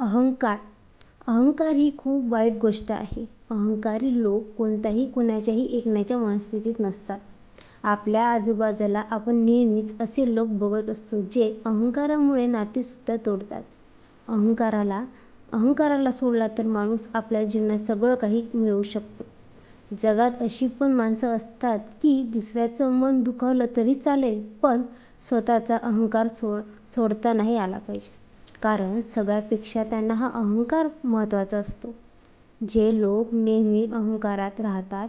अहंकार. अहंकार ही खूप वाईट गोष्ट आहे. अहंकारी लोक कोणत्याही कुणाच्याही ऐकण्याच्या मनस्थितीत नसतात. आपल्या आजूबाजूला आपण नेहमीच असे लोक बघत असतो जे अहंकारामुळे नातेसुद्धा तोडतात. अहंकाराला अहंकाराला सोडला तर माणूस आपल्या जीवनात सगळं काही मिळवू शकतो. जगात अशी पण माणसं असतात की दुसऱ्याचं मन दुखावलं तरी चालेल पण स्वतःचा अहंकार सोड सोडता नाही आला पाहिजे. कारण सगळ्यापेक्षा त्यांना हा अहंकार महत्त्वाचा असतो. जे लोक नेहमी अहंकारात राहतात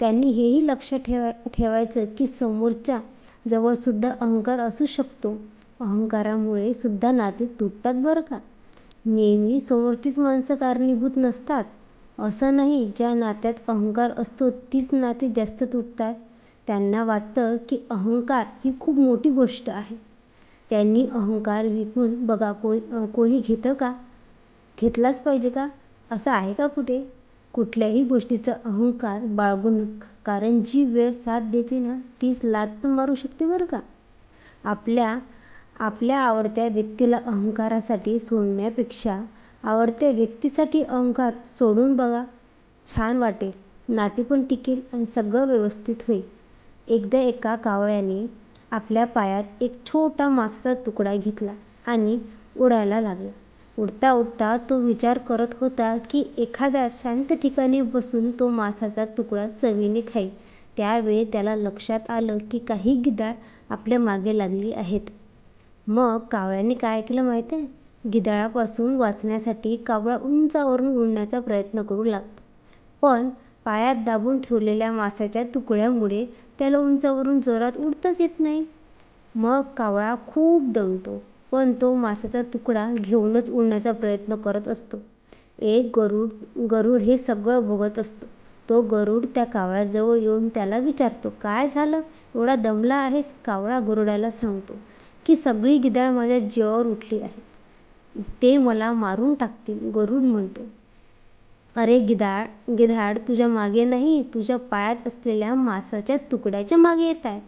त्यांनी हेही लक्ष ठेवा ठेवायचं की समोरच्या जवळसुद्धा अहंकार असू शकतो. अहंकारामुळे सुद्धा नाती तुटतात बरं का? नेहमी समोरचीच माणसं कारणीभूत नसतात. असं नाही ज्या नात्यात अहंकार असतो तीच नाती जास्त तुटतात. त्यांना वाटतं की अहंकार ही खूप मोठी गोष्ट आहे. त्यांनी अहंकार विकून बघा को कोणी घेतं का? घेतलाच पाहिजे का? असं आहे का कुठे? कुठल्याही गोष्टीचा अहंकार बाळगून कारण जी वेळ साथ देते ना तीच लाथ पण मारू शकते बरं का? आपल्या आपल्या आवडत्या व्यक्तीला अहंकारासाठी सोडण्यापेक्षा आवडत्या व्यक्तीसाठी अहंकार सोडून बघा. छान वाटेल. नाते पण टिकेल आणि सगळं व्यवस्थित होईल. एकदा एका कावळ्याने आपल्या पायात एक छोटा मांसाचा तुकडा घेतला आणि उडायला लागला. उडता उडता तो विचार करत होता की एखाद्या शांत ठिकाणी बसून तो मांसाचा तुकडा चवीने खाईल. त्यावेळी त्याला लक्षात आलं की काही गिधाड आपल्या मागे लागली आहेत. मग कावळ्याने काय केलं माहीत आहे? गिधाडापासून वाचण्यासाठी कावळा उंचावरून उडण्याचा प्रयत्न करू लागतो पण पायात दाबून ठेवलेल्या मांसाच्या तुकड्यामुळे त्याला उंचावरून जोरात उडताच येत नाही. मग कावळा खूप दमतो पण तो मांसाचा तुकडा घेऊनच उडण्याचा प्रयत्न करत असतो. एक गरुड गरुड हे सगळं बघत असतो. तो गरुड त्या कावळ्याजवळ येऊन त्याला विचारतो काय झालं? एवढा दमला आहेस? कावळा गरुडाला सांगतो की सगळी गिदाळ माझ्या जीवावर उठली आहेत. ते मला मारून टाकतील गरुड म्हणतो. अरे गिधाड गिधाड तुझ्या मागे नाही तुझ्या पायात असलेल्या मांसाच्या तुकड्याच्या मागे येत आहेत.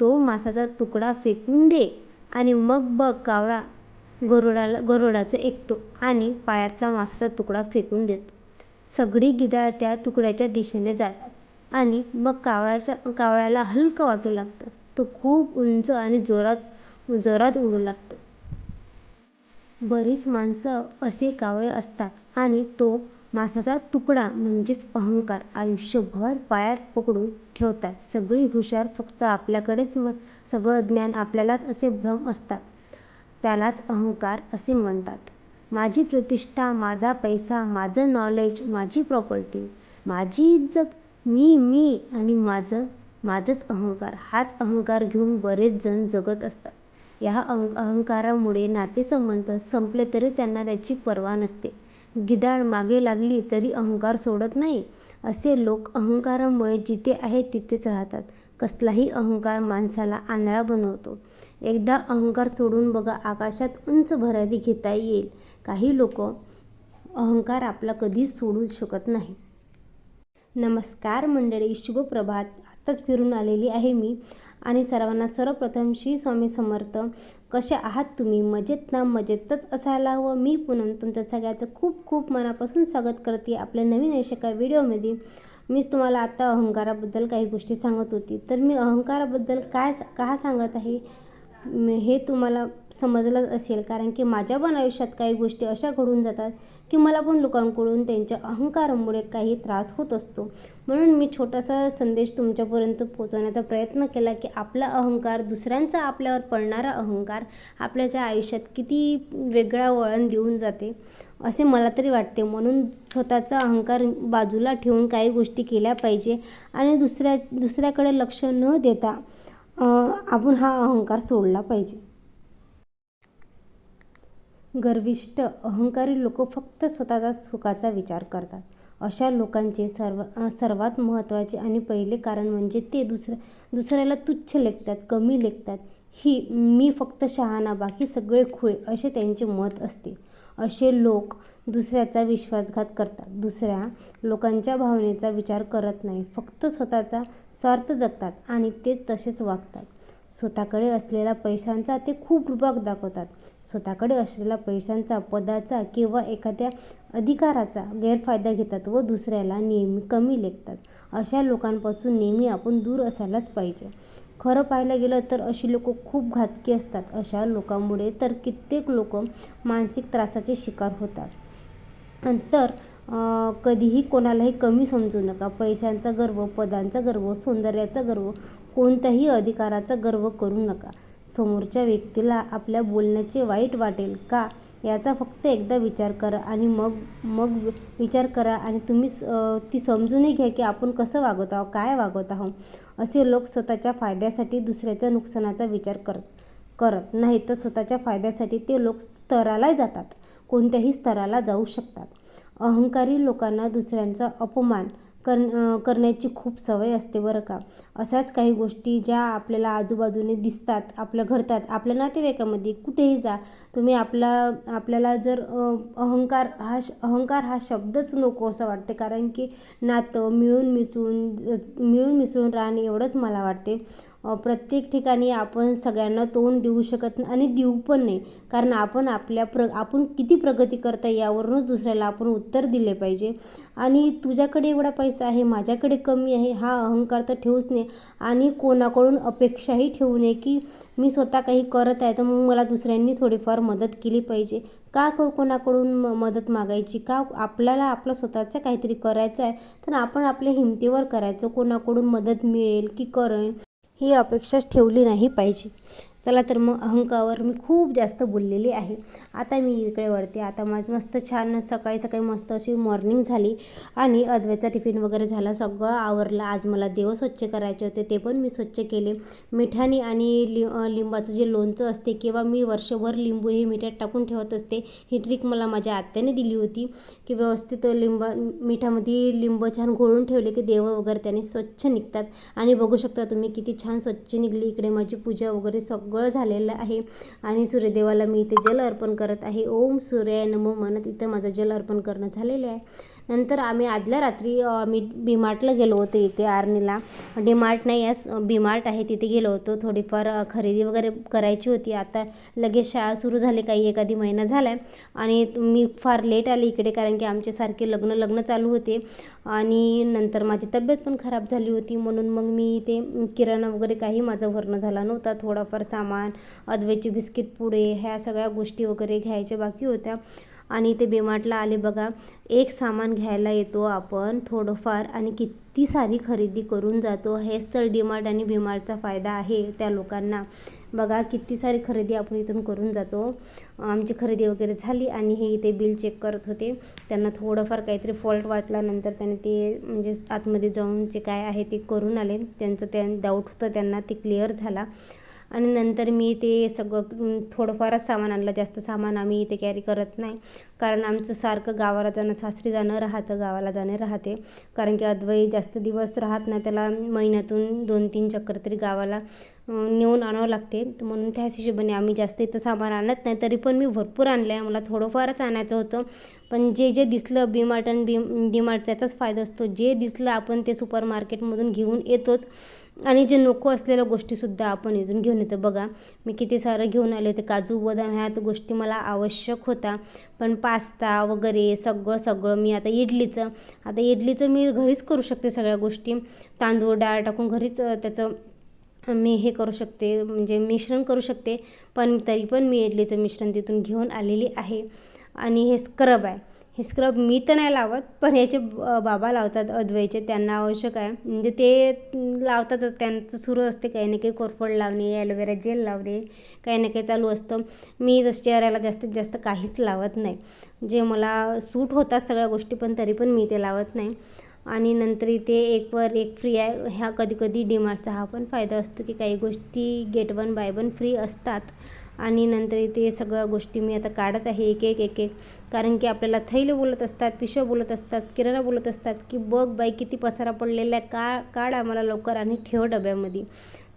तो मांसाचा तुकडा फेकून दे आणि मग बघ कावळा गरुडाला गरुडाचं ऐकतो आणि पायातला मांसाचा तुकडा फेकून देतो. सगळी गिधाड त्या तुकड्याच्या दिशेने जातात आणि मग कावळ्याच्या कावळ्याला हलकं वाटू लागतं. तो खूप उंच आणि जोरात जोरात उडू लागतो. बरीच माणसं असे कावळे असतात आणि तो मांसाचा तुकडा म्हणजेच अहंकार आयुष्यभर पायात पकडून ठेवतात. सगळी हुशार फक्त आपल्याकडेच सगळं ज्ञान आपल्यालाच असे भ्रम असतात. त्यालाच अहंकार असे म्हणतात. माझी प्रतिष्ठा माझा पैसा माझं नॉलेज माझी प्रॉपर्टी माझी इज्जत मी मी आणि माझं माझंच अहंकार. हाच अहंकार घेऊन बरेच जण जगत असतात. या अहं अहंकारामुळे नातेसंबंध संपले तरी त्यांना त्याची पर्वा नसते. गिधाड मागे लागली तरी अहंकार सोडत नाही. असे लोक अहंकारामुळे जिथे आहेत तिथेच राहतात. कसलाही अहंकार माणसाला आंधळा बनवतो. एकदा अहंकार सोडून बघा आकाशात उंच भरारी घेता येईल. काही लोक अहंकार आपला कधीच सोडू शकत नाही. नमस्कार मंडळी शुभप्रभात. आत्ताच फिरून आलेली आहे मी. आणि सर्वांना सर्वप्रथम श्री स्वामी समर्थ. कसे आहात तुम्ही? मजेत ना? मजेतच असायला हवं. मी पुनम तुमच्या सगळ्याचं खूप खूप मनापासून स्वागत करते आपल्या नवीन अशा एका व्हिडिओमध्ये. मीच तुम्हाला आता अहंकाराबद्दल काही गोष्टी सांगत होती. तर मी अहंकाराबद्दल काय का सांगत आहे? हे तुम्हाला समजलंच असेल. कारण की माझ्या पण आयुष्यात काही गोष्टी अशा घडून जातात की मला पण लोकांकडून त्यांच्या अहंकारामुळे काही त्रास होत असतो. म्हणून मी छोटासा संदेश तुमच्यापर्यंत पोचवण्याचा प्रयत्न केला की आपला अहंकार दुसऱ्यांचा आपल्यावर पडणारा अहंकार आपल्याच्या आयुष्यात किती वेगळा वळण देऊन जाते असे मला तरी वाटते. म्हणून स्वतःचा अहंकार बाजूला ठेवून काही गोष्टी केल्या पाहिजे आणि दुसऱ्या दुसऱ्याकडे लक्ष न देता आपण हा अहंकार सोडला पाहिजे. गर्विष्ट अहंकारी लोक फक्त स्वतःचा सुखाचा विचार करतात. अशा लोकांचे सर्व सर्वात महत्त्वाचे आणि पहिले कारण म्हणजे ते दुसऱ्या दुसऱ्याला तुच्छ लेखतात कमी लेखतात. ही मी फक्त शहाणा बाकी सगळे खुळे असे त्यांचे मत असते. असे लोक दुसऱ्याचा विश्वासघात करतात. दुसऱ्या लोकांच्या भावनेचा विचार करत नाही. फक्त स्वतःचा स्वार्थ जगतात आणि तेच तसेच वागतात. स्वतःकडे असलेल्या पैशांचा ते खूप रुबाब दाखवतात. स्वतःकडे असलेल्या पैशांचा पदाचा किंवा एखाद्या अधिकाराचा गैरफायदा घेतात व दुसऱ्याला नेहमी कमी लेखतात. अशा लोकांपासून नेहमी आपण दूर असायलाच पाहिजे. खरं पाहायला गेलं तर अशी लोक खूप घातकी असतात. अशा लोकांमुळे तर कित्येक लोक मानसिक त्रासाचे शिकार होतात. तर कधीही कोणालाही कमी समजू नका. पैशांचा गर्व पदांचा गर्व सौंदर्याचा गर्व कोणत्याही अधिकाराचा गर्व करू नका. समोरच्या व्यक्तीला आपल्या बोलण्याचे वाईट वाटेल का याचा फक्त एकदा विचार करा आणि मग मग विचार करा आणि तुम्ही ती समजूनही घ्या की आपण कसं वागत आहोत काय वागत आहोत. असे लोक स्वतःच्या फायद्यासाठी दुसऱ्याच्या नुकसानाचा विचार करत करत. नाही तर स्वतःच्या फायद्यासाठी ते लोक स्तराला जातात. कोणत्याही स्तराला जाऊ शकतात. अहंकारी लोकांना दुसऱ्यांचा अपमान कर करण्याची खूप सवय असते बरं का. अशाच काही गोष्टी ज्या आपल्याला आजूबाजूने दिसतात आपल्या घडतात. आपल्या नातेवाईकामध्ये कुठेही जा तुम्ही आपला आपल्याला जर अहंकार हा श अहंकार हा शब्दच नको असं वाटते. कारण की नातं मिळून मिसळून मिळून मिसळून राहणे एवढंच मला वाटते. प्रत्येक ठिकाणी आपण सगळ्यांना तोंड देऊ शकत नाही आणि देऊ पण नाही. कारण आपण आपल्या प्र आपण किती प्रगती करता यावरूनच दुसऱ्याला आपण उत्तर दिले पाहिजे. आणि तुझ्याकडे एवढा पैसा आहे माझ्याकडे कमी आहे हा अहंकार तर ठेवूच नये. आणि कोणाकडून अपेक्षाही ठेवू नये की मी स्वतः काही करत आहे तर मग मला दुसऱ्यांनी थोडीफार मदत केली पाहिजे. का को कोणाकडून म मदत मागायची? का आपल्याला आपलं स्वतःचं काहीतरी करायचं आहे तर आपण आपल्या हिमतीवर करायचं. कोणाकडून मदत मिळेल की करेन? ही अपेक्षाच ठेवली नाही पाहिजे. चला तर मग अहंकावर मी खूप जास्त बोललेली आहे. आता मी इकडे वळते. आता माझं मस्त छान सकाळी सकाळी मस्त अशी मॉर्निंग झाली आणि अद्वैचा टिफिन वगैरे झाला. सगळं आवरला. आज मला देव स्वच्छ करायचे होते ते पण मी स्वच्छ केले. मिठानी आणि लि लिंबाचं जे लोणचं असते किंवा मी वर्षभर लिंबू हे मिठात टाकून ठेवत असते ही ट्रिक मला माझ्या आत्याने दिली होती की व्यवस्थित लिंबा मिठामध्ये लिंब छान घोळून ठेवले की देव वगैरे त्याने स्वच्छ निघतात. आणि बघू शकता तुम्ही किती छान स्वच्छ निघली. इकडे माझी पूजा वगैरे सगळं गोळ झालेलं आहे. आणि सूर्यदेवाला मी इथे जल अर्पण करत आहे. ओम सूर्य नमो म्हणत इथं माझं जल अर्पण करणं झालेलं आहे. नंतर आम्ही आदल्या रात्री मी बीमार्टला गेलो होतो इथे आर्नीला डीमार्ट नाही यास बीमार्ट आहे तिथे गेलो होतो. थोडीफार खरेदी वगैरे करायची होती. आता लगेच शाळा सुरू झाली काही एखादी महिना झाला आहे आणि मी फार लेट आली इकडे कारण की आमच्यासारखे लग्न लग्न चालू होते. आणि नंतर माझी तब्येत पण खराब झाली होती. म्हणून मग मी ते किराणा वगैरे काही माझं भरणं झाला नव्हता. थोडाफार सामान सामान अद्वैची बिस्किट पुडे ह्या सगळ्या गोष्टी वगैरे घ्यायच्या बाकी होत्या. आणि ते बेमार्टला आले बघा एक सामान घ्यायला येतो आपण थोडंफार आणि किती सारी खरेदी करून जातो. हेच तर डीमार्ट आणि बीमार्टचा फायदा आहे त्या लोकांना. बघा किती सारी खरेदी आपण इथून करून जातो. आमची खरेदी वगैरे झाली आणि हे इथे बिल चेक करत होते. त्यांना थोडंफार काहीतरी फॉल्ट वाचल्यानंतर त्यांनी ते म्हणजे आतमध्ये जाऊन जे काय आहे ते करून आले. त्यांचं त्या डाऊट होतं त्यांना ते क्लिअर झाला. आणि नंतर मी ते सगळं थोडंफारच सामान आणलं. जास्त सामान आम्ही इथे कॅरी करत नाही. कारण आमचं सारखं गावाला जाणं सासरी जाणं राहतं गावाला जाणे राहते. कारण की अद्वै जास्त दिवस राहत नाही. त्याला महिन्यातून दोन तीन चक्कर तरी गावाला नेऊन आणावं लागते. तर म्हणून त्या हिशोबाने आम्ही जास्त इथं सामान आणत नाही. तरी पण मी भरपूर आणलं आहे मला थोडंफारच आणायचं होतं. पण जे जे दिसलं बीमार्ट आणि बी डीमार्ट त्याचाच फायदा असतो. जे दिसलं आपण ते सुपर मार्केटमधून घेऊन येतोच. आणि जे नको असलेल्या गोष्टीसुद्धा आपण इथून घेऊन येतो. बघा मी किती सारं घेऊन आले होते. काजू बदाम ह्या गोष्टी मला आवश्यक होता पण पास्ता वगैरे सगळं सगळं मी आता इडलीचं. आता इडलीचं मी घरीच करू शकते सगळ्या गोष्टी. तांदूळ डाळ टाकून घरीच त्याचं मी हे करू शकते म्हणजे मिश्रण करू शकते पण तरी पण मी इडलीचं मिश्रण तिथून घेऊन आलेली आहे. आणि हे स्क्रब आहे. हे स्क्रब मी तर नाही लावत पण याचे बाबा लावतात अद्वैचे त्यांना आवश्यक आहे. म्हणजे ते लावतातच त्यांचं सुरू असते काही ना काही कोरफड लावणे ॲलोवेरा जेल लावणे काही ना काही चालू असतं. मी जसं चेहऱ्याला जास्तीत जास्त काहीच लावत नाही. जे मला सूट होतात सगळ्या गोष्टी पण तरी पण मी ते लावत नाही. आणि नंतर इथे एक वर एक फ्री आहे. ह्या कधी कधी डीमार्टचा हा पण फायदा असतो की काही गोष्टी get one buy one free असतात. आणि नंतर इथे सगळ्या गोष्टी मी आता काढत आहे एक एक एक एक. कारण की आपल्याला थैल बोलत असतात पिशव्या बोलत असतात किराणा बोलत असतात की बघ बाई किती पसारा पडलेला आहे का काढ आम्हाला लवकर आणि ठेव डब्यामध्ये.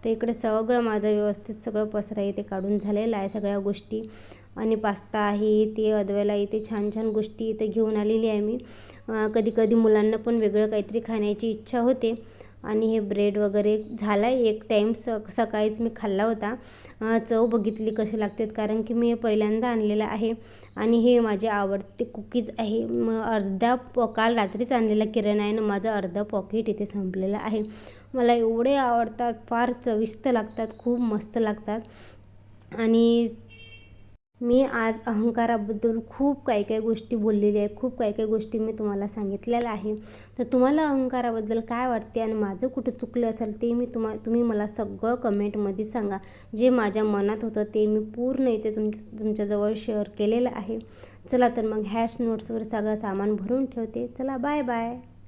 तर इकडे सगळं माझं व्यवस्थित सगळं पसरा इथे काढून झालेलं आहे सगळ्या गोष्टी. आणि पास्ता आहे ते अदवायला इथे छान छान गोष्टी इथे घेऊन आलेली आहे मी. कधी कधी मुलांना पण वेगळं काहीतरी खाण्याची इच्छा होते. आणि हे ब्रेड वगैरे झाला आहे एक टाईम स सकाळीच मी खाल्ला होता. चव बघितली कशी लागतात कारण की मी पहिल्यांदा आणलेलं आहे. आणि हे माझे आवडते कुकीज आहे. मग अर्धा प काल रात्रीच आणलेला किराणा आहे ना माझं अर्धा पॉकेट इथे संपलेलं आहे. मला एवढे आवडतात. फार चविष्ट लागतात खूप मस्त लागतात. आणि मी आज अहंकाराबद्दल खूप काही काही गोष्टी बोललेल्या आहे. खूप काही काही गोष्टी मी तुम्हाला सांगितलेल्या आहे. तर तुम्हाला अहंकाराबद्दल काय वाटते आणि माझं कुठं चुकलं असेल ते मी तुम्हा तुम्ही मला सगळं कमेंटमध्ये सांगा. जे माझ्या मनात होतं ते मी पूर्ण इथे तुम तुमच्याजवळ शेअर केलेलं आहे. चला तर मग हॅश नोट्सवर सगळं सामान भरून ठेवते. चला बाय बाय.